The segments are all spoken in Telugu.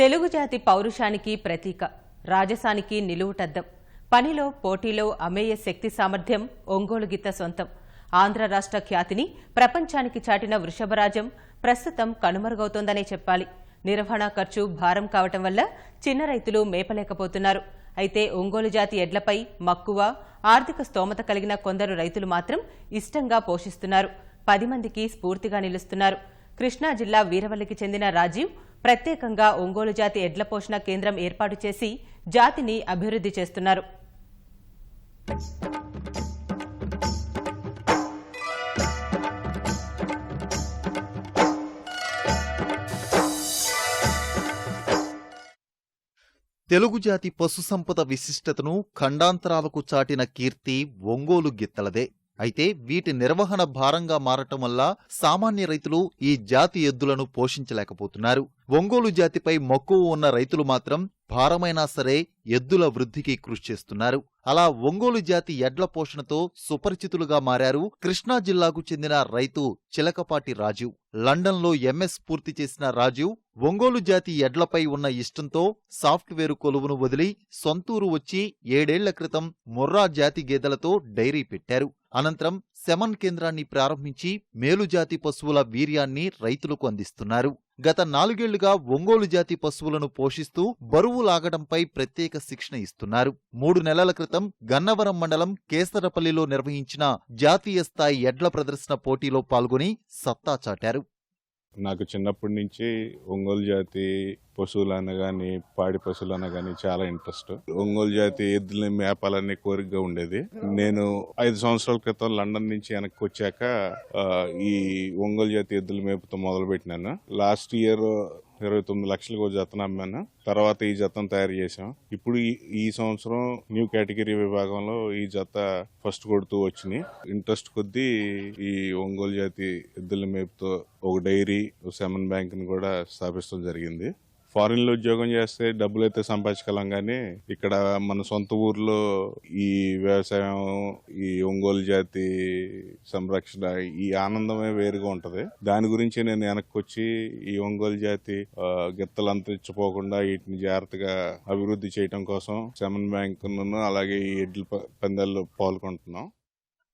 తెలుగు జాతి పౌరుషానికి ప్రతీక రాజసానికి నిలువుటద్దం. పనిలో పోటీలో అమేయ శక్తి సామర్థ్యం ఒంగోలు గిత్త సొంతం. ఆంధ్ర రాష్ట్ర ఖ్యాతిని ప్రపంచానికి చాటిన వృషభరాజం ప్రస్తుతం కనుమరుగవుతోందనే చెప్పాలి. నిర్వహణ ఖర్చు భారం కావటం వల్ల చిన్న రైతులు మేపలేకపోతున్నారు. అయితే ఒంగోలు జాతి ఎడ్లపై మక్కువ ఆర్థిక స్తోమత కలిగిన కొందరు రైతులు మాత్రం ఇష్టంగా పోషిస్తున్నారు. పది మందికి స్ఫూర్తిగా నిలుస్తున్నారు. కృష్ణా జిల్లా వీరవల్లికి చెందిన రాజీవ్ ప్రత్యేకంగా ఒంగోలు జాతి ఎడ్ల పోషణ కేంద్రం ఏర్పాటు చేసి జాతిని అభివృద్ధి చేస్తున్నారు. తెలుగు జాతి పశు సంపద విశిష్టతను ఖండాంతరాలకు చాటిన కీర్తి ఒంగోలు గిత్తలదే. అయితే వీటి నిర్వహణ భారంగా మారటం వల్ల సామాన్య రైతులు ఈ జాతి ఎద్దులను పోషించలేకపోతున్నారు. ఒంగోలు జాతిపై మక్కువ ఉన్న రైతులు మాత్రం భారమైనా సరే ఎద్దుల వృద్ధికి కృషి చేస్తున్నారు. అలా ఒంగోలు జాతి ఎడ్ల పోషణతో సుపరిచితులుగా మారారు కృష్ణా జిల్లాకు చెందిన రైతు చిలకపాటి రాజీవ్ లండన్లో ఎంఎస్ పూర్తి చేసిన రాజీవ్ ఒంగోలు జాతి ఎడ్లపై ఉన్న ఇష్టంతో సాఫ్ట్వేర్ కొలువును వదిలి సొంతూరు వచ్చి ఏడేళ్ళ క్రితం మొర్రా జాతి గేదెలతో డైరీ పెట్టారు. అనంతరం శమన్ కేంద్రాన్ని ప్రారంభించి మేలుజాతి పశువుల వీర్యాన్ని రైతులకు అందిస్తున్నారు. గత నాలుగేళ్ళుగా ఒంగోలు జాతి పశువులను పోషిస్తూ బరువు లాగడంపై ప్రత్యేక శిక్షణ ఇస్తున్నారు. మూడు నెలల క్రితం గన్నవరం మండలం కేసరపల్లిలో నిర్వహించిన జాతీయ స్థాయి ఎడ్ల ప్రదర్శన పోటీలో పాల్గొని సత్తా చాటారు. నాకు చిన్నప్పటి నుంచి ఒంగోలు జాతి పశువులు అనగాని పాడి పశువులు అనగాని చాలా ఇంట్రెస్ట్. ఒంగోలు జాతి ఎద్దులని మేపాలనే కోరికగా ఉండేది. నేను ఐదు సంవత్సరాల క్రితం లండన్ నుంచి వెనక్కి వచ్చాక ఈ ఒంగోలు జాతి ఎద్దులు మేపుతో మొదలు పెట్టినాను లాస్ట్ ఇయర్ ఇరవై తొమ్మిది లక్షలకు ఒక జతను అమ్మాను. తర్వాత ఈ జతను తయారు చేసాం ఇప్పుడు ఈ- ఈ సంవత్సరం న్యూ కేటగిరీ విభాగంలో ఈ జత ఫస్ట్ కొడుతూ వచ్చినాయి. ఇంట్రెస్ట్ కొద్దీ ఈ ఒంగోలు జాతి ఎద్దుల మేపుతో ఒక డైరీ సెమన్ బ్యాంక్ని కూడా స్థాపించడం జరిగింది. ఫారిన్లో ఉద్యోగం చేస్తే డబ్బులు అయితే సంపాదించగలం కానీ ఇక్కడ మన సొంత ఊర్లో ఈ వ్యవసాయం ఈ ఒంగోలు జాతి సంరక్షణ ఈ ఆనందమే వేరుగా ఉంటుంది. దాని గురించి నేను వెనక్కి వచ్చి ఈ ఒంగోలు జాతి గిత్తలు అంతరించిపోకుండా వీటిని జాగ్రత్తగా అభివృద్ధి చేయడం కోసం సెమన్ బ్యాంక్ అలాగే ఈ ఎడ్ల ప- పందాల్లో పాల్గొంటున్నాం.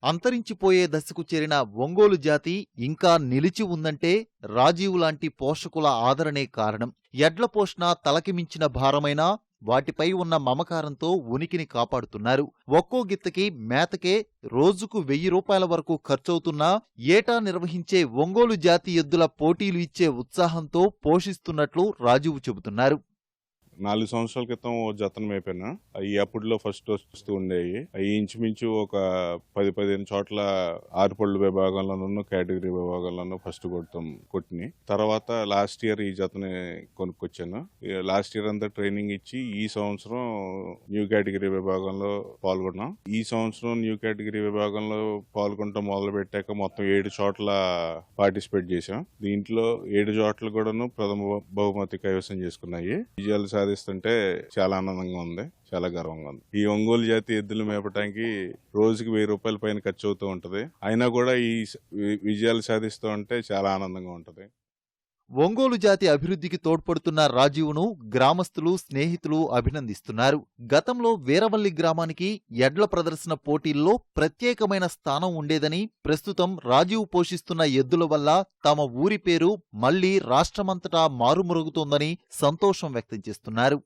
అంతరించిపోయే దశకు చేరిన ఒంగోలు జాతి ఇంకా నిలిచి ఉందంటే రాజీవ్ లాంటి పోషకుల ఆదరణే కారణం. ఎడ్ల పోషణ తలకి మించిన భారమైనా వాటిపై ఉన్న మమకారంతో ఉనికిని కాపాడుతున్నారు. ఒక్కో గిత్తకి మేతకే రోజుకు వెయ్యి రూపాయల వరకు ఖర్చవుతున్నా ఏటా నిర్వహించే ఒంగోలు జాతి ఎద్దుల పోటీలు ఇచ్చే ఉత్సాహంతో పోషిస్తున్నట్లు రాజీవ్ చెబుతున్నారు. నాలుగు సంవత్సరాల క్రితం ఓ జతను మేపాను అవి అప్పుడులో ఫస్ట్ వస్తూ ఉండేవి. అవి ఇంచుమించు ఒక పది పదిహేను చోట్ల ఆరుపళ్ళు విభాగంలోనూ కేటగిరీ విభాగంలోనూ ఫస్ట్ కొడతాం కొట్టిని తర్వాత లాస్ట్ ఇయర్ ఈ జతని కొనుక్కొచ్చాను. లాస్ట్ ఇయర్ అంతా ట్రైనింగ్ ఇచ్చి ఈ సంవత్సరం న్యూ కేటగిరీ విభాగంలో పాల్గొన్నాం. ఈ సంవత్సరం న్యూ కేటగిరీ విభాగంలో పాల్గొనటం మొదలు పెట్టాక మొత్తం ఏడు చోట్ల పార్టిసిపేట్ చేశాం. దీంట్లో ఏడు చోట్ల కూడాను ప్రథమ బహుమతి కైవసం చేసుకున్నాయి. విజయాలు సాధిస్తుంటే చాలా ఆనందంగా ఉంది చాలా గర్వంగా ఉంది. ఈ ఒంగోలు జాతి ఎద్దులు మేపటానికి రోజుకి వెయ్యి రూపాయల పైన ఖర్చు అవుతూ ఉంటది. అయినా కూడా ఈ విజయాలు సాధిస్తూ ఉంటే చాలా ఆనందంగా ఉంటది. ఒంగోలు జాతి అభివృద్ధికి తోడ్పడుతున్న రాజీవ్ను గ్రామస్తులు స్నేహితులు అభినందిస్తున్నారు. గతంలో వీరవల్లి గ్రామానికి ఎడ్ల ప్రదర్శన పోటీల్లో ప్రత్యేకమైన స్థానం ఉండేదని ప్రస్తుతం రాజీవ్ పోషిస్తున్న ఎద్దుల వల్ల తమ ఊరి పేరు మళ్ళీ రాష్ట్రమంతటా మారుమరుగుతోందని సంతోషం వ్యక్తం చేస్తున్నారు.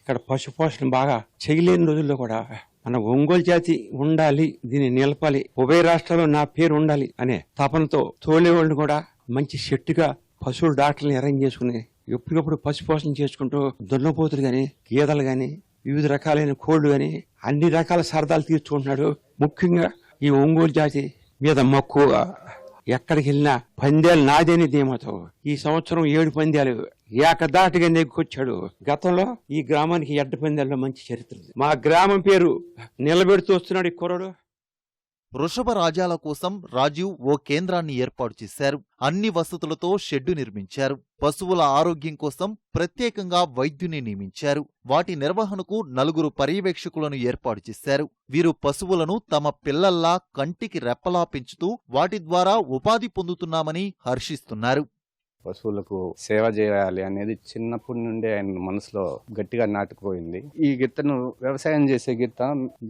ఇక్కడ పశుపోషణ బాగా చేయలేని రోజుల్లో కూడా మన ఒంగోలు జాతి ఉండాలి దీన్ని నిలపాలి ఉభయ రాష్ట్రాల్లో నా పేరు ఉండాలి అనే తపనతో తోలేవాళ్ళు కూడా మంచి శెట్టుగా పశువుల డాక్టర్ని అరేంజ్ చేసుకుని ఎప్పటికప్పుడు పశుపోషణ చేసుకుంటూ దున్నపోతులు కానీ గేదెలు కానీ వివిధ రకాలైన కోళ్ళు కానీ అన్ని రకాల సరదాలు తీర్చుకుంటున్నాడు. ముఖ్యంగా ఈ ఒంగోలు జాతి మీద మక్కువ. ఎక్కడికి వెళ్ళినా పందేలు నాదేని ధీమతో. ఈ సంవత్సరం ఏడు పందేలు ఏకదాటిగా నెగ్గుకొచ్చాడు. గతంలో ఈ గ్రామానికి ఎడ్డ పందేల్లో మంచి చరిత్ర మా గ్రామం పేరు నిలబెడుతూ వస్తున్నాడు ఈ కుర్రడు. వృషభ రాజాల కోసం రాజీవ్ ఓ కేంద్రాన్ని ఏర్పాటు చేశారు. అన్ని వసతులతో షెడ్డు నిర్మించారు. పశువుల ఆరోగ్యం కోసం ప్రత్యేకంగా వైద్యుని నియమించారు. వాటి నిర్వహణకు నలుగురు పర్యవేక్షకులను ఏర్పాటు చేశారు. వీరు పశువులను తమ పిల్లల్లా కంటికి రెప్పలా పెంచుతూ వాటి ద్వారా ఉపాధి పొందుతున్నామని హర్షిస్తున్నారు. పశువులకు సేవ చేయాలి అనేది చిన్నప్పటి నుండే ఆయన మనసులో గట్టిగా నాటుకుపోయింది. ఈ గిత్తను వ్యవసాయం చేసే గిత్త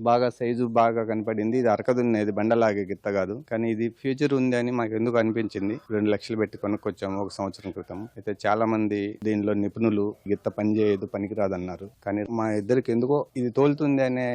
బాగా సైజు బాగా కనపడింది. ఇది అరకదున్నేది బండలాగే గిత్త కాదు. కానీ ఇది ఫ్యూచర్ ఉంది అని మాకు ఎందుకు అనిపించింది? రెండు లక్షలు పెట్టి కొనుక్కొచ్చాము ఒక సంవత్సరం క్రితం. అయితే చాలా మంది దీనిలో నిపుణులు గిత్త పని చేయదు పనికిరాదన్నారు. కానీ మా ఇద్దరికి ఎందుకో ఇది తోలుతుంది అనే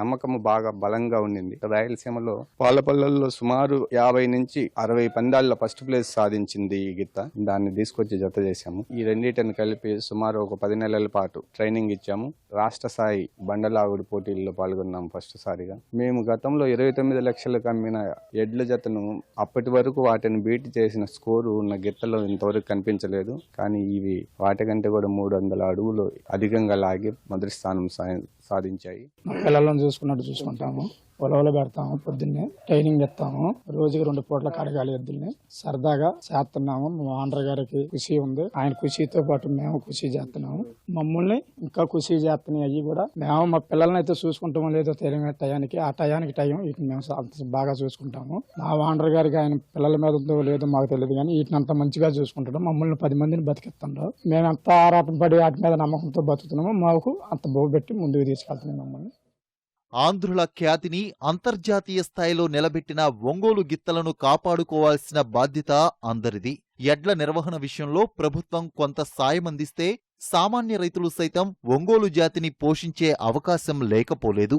నమ్మకం బాగా బలంగా ఉండింది. రాయలసీమలో పాలపల్లెల్లో సుమారు యాభై నుంచి అరవై పందాల్లో ఫస్ట్ ప్లేస్ సాధించింది ఈ గిత్త. దాన్ని తీసుకొచ్చి జత చేశాము. ఈ రెండింటిని కలిపి సుమారు ఒక పది నెలల పాటు ట్రైనింగ్ ఇచ్చాము. రాష్ట్ర స్థాయి బండలాగుడు పోటీల్లో పాల్గొన్నాము ఫస్ట్ సారిగా. మేము గతంలో ఇరవై తొమ్మిది లక్షలకు అమ్మిన ఎడ్ల జతను అప్పటి వరకు వాటిని బీట్ చేసిన స్కోరు ఉన్న గిత్తలో ఇంతవరకు కనిపించలేదు. కానీ ఇవి వాటికంటే కూడా మూడు వందల అడుగులు అధికంగా లాగి మొదటి స్థానం సా- సాధించాయి. పిల్లలను చూసుకున్నట్టు చూసుకుంటాము. పొలంలో పెడతాము పొద్దున్నే ట్రైనింగ్ ఇస్తాము. రోజుకి రెండు పూట్ల కడగాలి ఎద్దుల్ని సరదాగా చేస్తున్నాము. మా ఆంధ్ర గారికి ఖుషి ఉంది. ఆయన కృషితో పాటు మేము కృషి చేస్తున్నాము. మమ్మల్ని ఇంకా కృషి చేస్తున్నాయి అవి కూడా మేము మా పిల్లల్ని అయితే చూసుకుంటామో లేదో తెలియని టయానికి ఆ టయానికి టైం వీటిని మేము బాగా చూసుకుంటాము. మా ఆంధ్ర గారికి ఆయన పిల్లల మీద ఉందో లేదో మాకు తెలియదు కానీ వీటిని అంత మంచిగా చూసుకుంటాడు. మమ్మల్ని పది మందిని బతికిస్తుండ్రు మేము ఎంత ఆరాటం పడి వాటి మీద నమ్మకంతో బతుకుతున్నామో మాకు అంత బోబెట్టి ముందుకు తీసుకెళ్తున్నాం మమ్మల్ని. ఆంధ్రుల ఖ్యాతిని అంతర్జాతీయ స్థాయిలో నిలబెట్టిన ఒంగోలు గిత్తలను కాపాడుకోవాల్సిన బాధ్యత అందరిది. ఎడ్ల నిర్వహణ విషయంలో ప్రభుత్వం కొంత సాయం అందిస్తే సామాన్య రైతులు సైతం ఒంగోలు జాతిని పోషించే అవకాశం లేకపోలేదు.